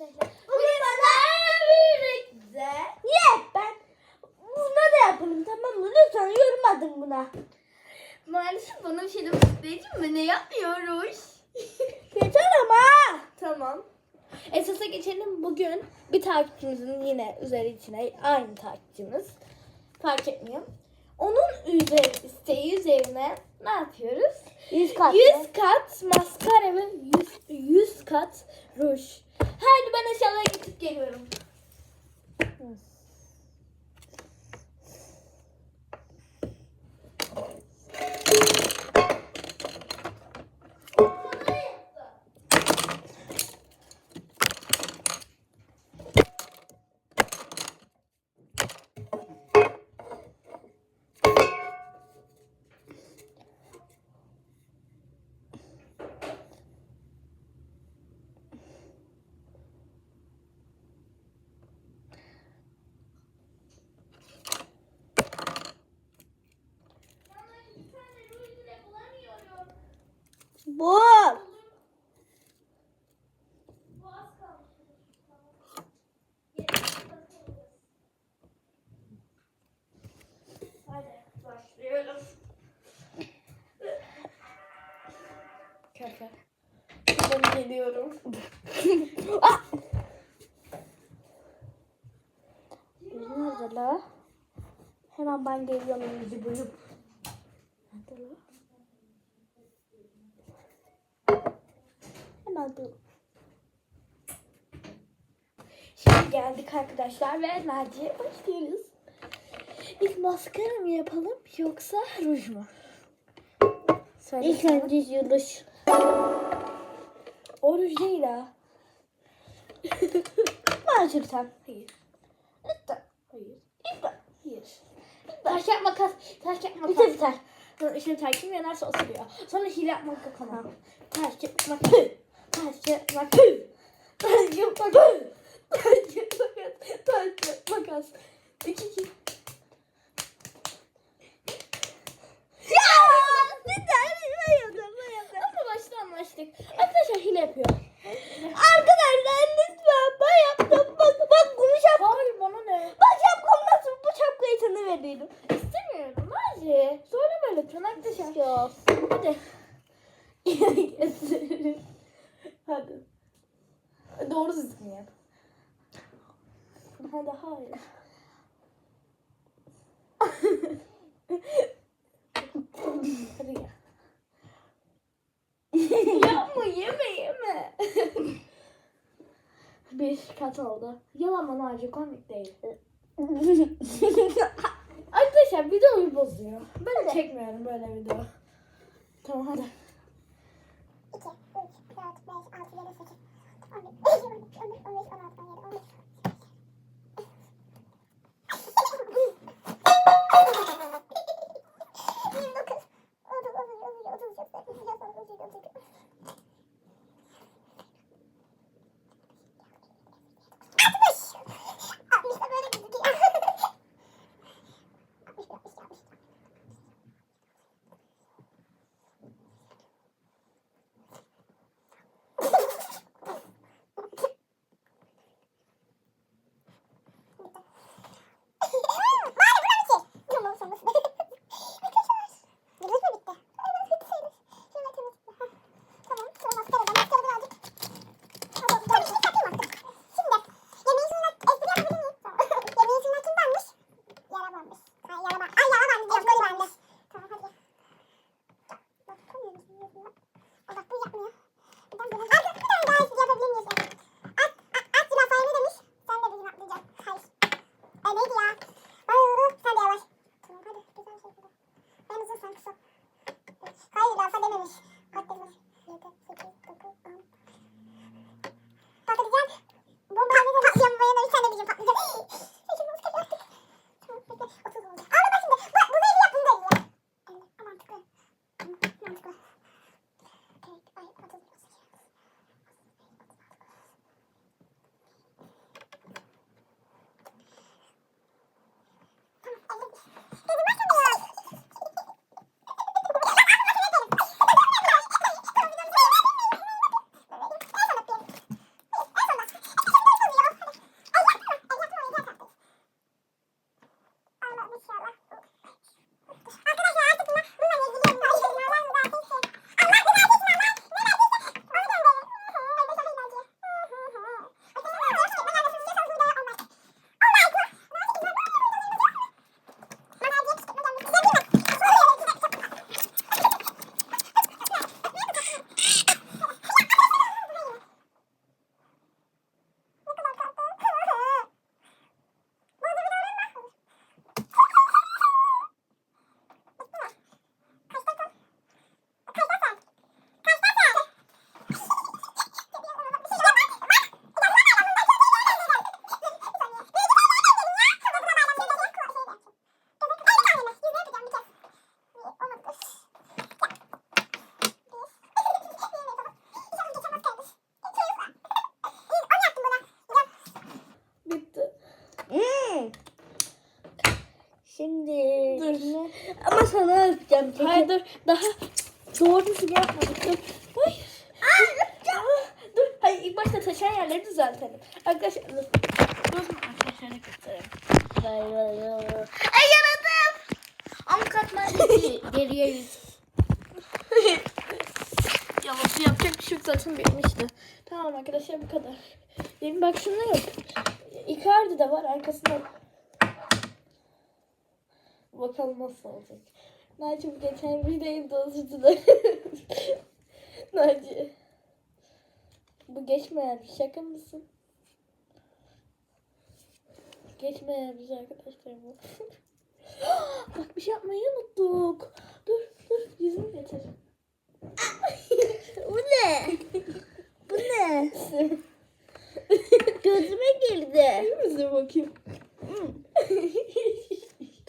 arkadaşlar. Bugün bana birlikte. Niye ben? Buna da yapalım tamam mı? Lütfen yormadım buna. Maalesef bana bir şey demek istediğim mi? Ne yapmıyoruz? Yeter ama. tamam. Esas'a geçelim. Bugün bir takipçimizin yine üzeri içine aynı takipçimiz. Fark etmiyor. Onun üzeri, isteği üzerine ne yapıyoruz? Yüz kat. 100 kat maskara ve 100, 100 kat ruj eşyalara gidip geliyorum. Yes. Geliyorum. Yüz nerede la? Hemen ben geliyorum yüzü bulup. Nerede la? Hemen dur. Şimdi geldik arkadaşlar ve Naciye başlıyoruz. İlk maskara mı yapalım yoksa ruj mu? Söyle İlk önce yürüyüş. O ruj değil ha. Macur sen. Hayır. Lütfen. Hayır. Lütfen. Hayır. Taş kağıt makas. Taş kağıt makas. Biter biter. Şimdi terkim yanarsa osuruyor. Sonra hile yapmak yok ama. Taş kağıt makas. Taş kağıt makas. Taş kağıt makas. Taş kağıt makas. Taş kağıt makas. İki iki. Ya! Biter. Bayıldım bayıldım. Ama başta anlaştık. Arkadaşlar hile yapıyor. Arkadaşlar lütfen ben yaptım. Bak bak bunu şap. Hayır bana ne? Bak şapkam nasıl? Bu verdim. İstemiyorum Naci. Söyleme lütfen arkadaşlar. Hadi. Hadi. Doğru düzgün yap. Hadi hayır. Hadi gel. Yapma yeme yeme. Bir kat oldu. Yalan Naci komik değil. Bozuyor. Ben de çekmiyorum böyle video. Tamam hadi. Sanki Hayır lafa dememiş. Kat dememiş. Öpeceğim. Çekil. Hayır dur daha doğru düzgün yapmadık. Dur. Hayır. Aa, dur. Hayır ilk başta taşan yerleri düzeltelim. Arkadaşlar dur. Dur arkadaşlar göstereyim. Ay yaradım. Ama katman geriye yüz. Ya nasıl yapacak bir şey zaten bitmişti. Tamam arkadaşlar bu kadar. Benim bak şunda yok. Icardi de var arkasında. Bakalım nasıl olacak. Naci bu geçen videoyu özür dilerim. Naci. Bu geçmeyen bir şaka mısın? Geçmeyen bir arkadaşlar bu. Bak bir şey yapmayı unuttuk. Dur dur yüzünü getir. Bu ne? Bu ne? Gözüme girdi. İyi misin bakayım?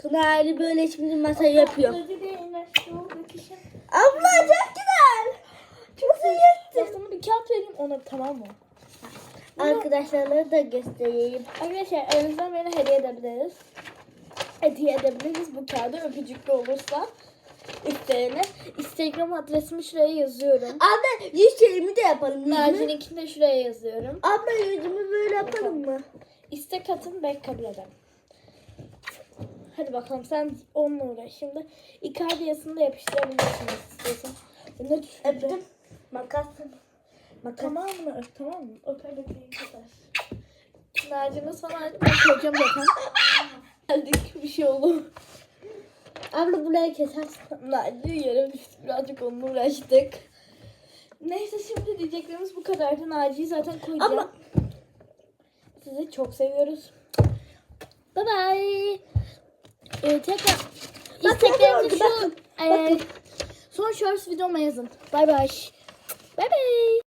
Tuna Ali böyle şimdi masayı yapıyor. Naci de yine şu bakışım. Abla çok güzel. Çok iyi. Sana bir kağıt vereyim ona tamam mı? Arkadaşlarına da göstereyim. Arkadaşlar elinizden beni hediye edebiliriz. Hediye edebiliriz bu kağıdı öpücüklü olursa. İsteyene. Instagram adresimi şuraya yazıyorum. Abla yüz şeyimi de yapalım. Yüzümü. Naci'ninkini de şuraya yazıyorum. Abla yüzümü böyle yapalım mı? İstek atın ben kabul ederim. Hadi bakalım sen onunla uğraş. Şimdi Icardi yazısını da yapıştırabilirsiniz istiyorsan. Düşündün? Öptüm. Makas. Makas. Tamamını öp tamam mı? Öper öpeyim kadar. Naci'nin sana ben koyacağım zaten. Geldik bir şey olur. Abla buraya kesersin. Naci yere düştü. Birazcık onunla uğraştık. Neyse şimdi diyeceklerimiz bu kadardı. Naci'yi zaten koyacağım. Ama- Sizi çok seviyoruz. Bye bye. Ee, tekrar Bak, isteklerinizi bakın, şu e, son shorts videoma yazın. Bye bye. Bye bye.